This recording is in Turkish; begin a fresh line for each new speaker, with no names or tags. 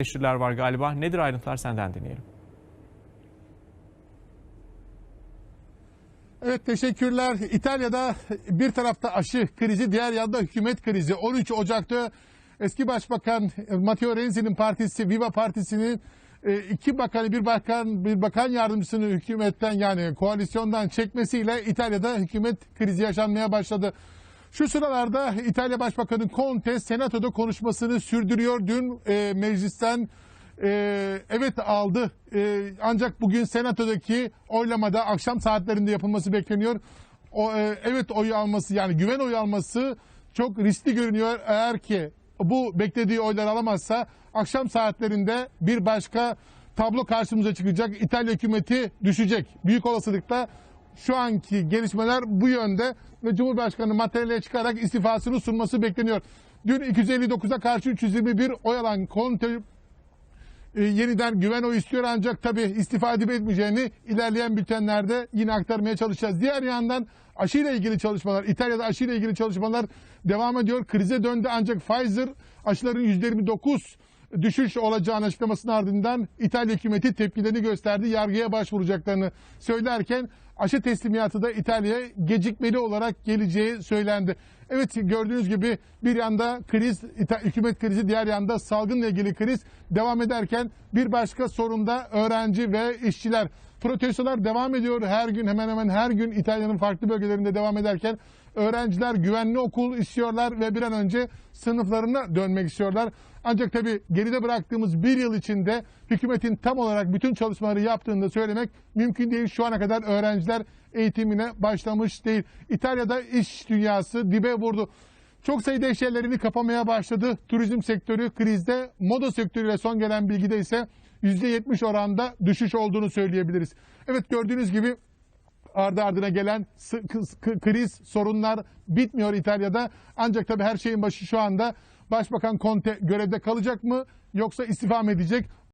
eleştiriler var galiba. Nedir ayrıntılar senden dinleyelim.
Evet teşekkürler. İtalya'da bir tarafta aşı krizi, diğer yanda hükümet krizi. 13 Ocak'ta eski başbakan Matteo Renzi'nin partisi, Viva Partisi'nin e, iki bakanı, bir bakan, bir bakan yardımcısını hükümetten yani koalisyondan çekmesiyle İtalya'da hükümet krizi yaşanmaya başladı. Şu sıralarda İtalya Başbakanı Conte senatoda konuşmasını sürdürüyor. Dün e, meclisten e, evet aldı. E, ancak bugün senatodaki oylamada akşam saatlerinde yapılması bekleniyor. O, e, evet oyu alması yani güven oyu alması çok riskli görünüyor. Eğer ki bu beklediği oylar alamazsa akşam saatlerinde bir başka tablo karşımıza çıkacak. İtalya hükümeti düşecek. Büyük olasılıkla şu anki gelişmeler bu yönde ve Cumhurbaşkanı materyale çıkarak istifasını sunması bekleniyor. Dün 259'a karşı 321 oy alan Conte e, yeniden güven oyu istiyor ancak tabii istifa edip etmeyeceğini ilerleyen bültenlerde yine aktarmaya çalışacağız. Diğer yandan aşıyla ilgili çalışmalar, İtalya'da aşıyla ilgili çalışmalar devam ediyor. Krize döndü ancak Pfizer aşıların %29 düşüş olacağını açıklamasının ardından İtalya hükümeti tepkilerini gösterdi. Yargıya başvuracaklarını söylerken aşı teslimatı da İtalya'ya gecikmeli olarak geleceği söylendi. Evet gördüğünüz gibi bir yanda kriz, hükümet krizi, diğer yanda salgınla ilgili kriz devam ederken bir başka sorun da öğrenci ve işçiler. Protestolar devam ediyor her gün hemen hemen her gün İtalya'nın farklı bölgelerinde devam ederken öğrenciler güvenli okul istiyorlar ve bir an önce sınıflarına dönmek istiyorlar. Ancak tabii geride bıraktığımız bir yıl içinde hükümetin tam olarak bütün çalışmaları yaptığını da söylemek mümkün değil. Şu ana kadar öğrenciler eğitimine başlamış değil. İtalya'da iş dünyası dibe vurdu. Çok sayıda iş yerlerini kapamaya başladı. Turizm sektörü krizde, moda sektörüyle son gelen bilgide ise %70 oranda düşüş olduğunu söyleyebiliriz. Evet gördüğünüz gibi ardı ardına gelen kriz, sorunlar bitmiyor İtalya'da. Ancak tabii her şeyin başı şu anda Başbakan Conte görevde kalacak mı yoksa istifa mı edecek?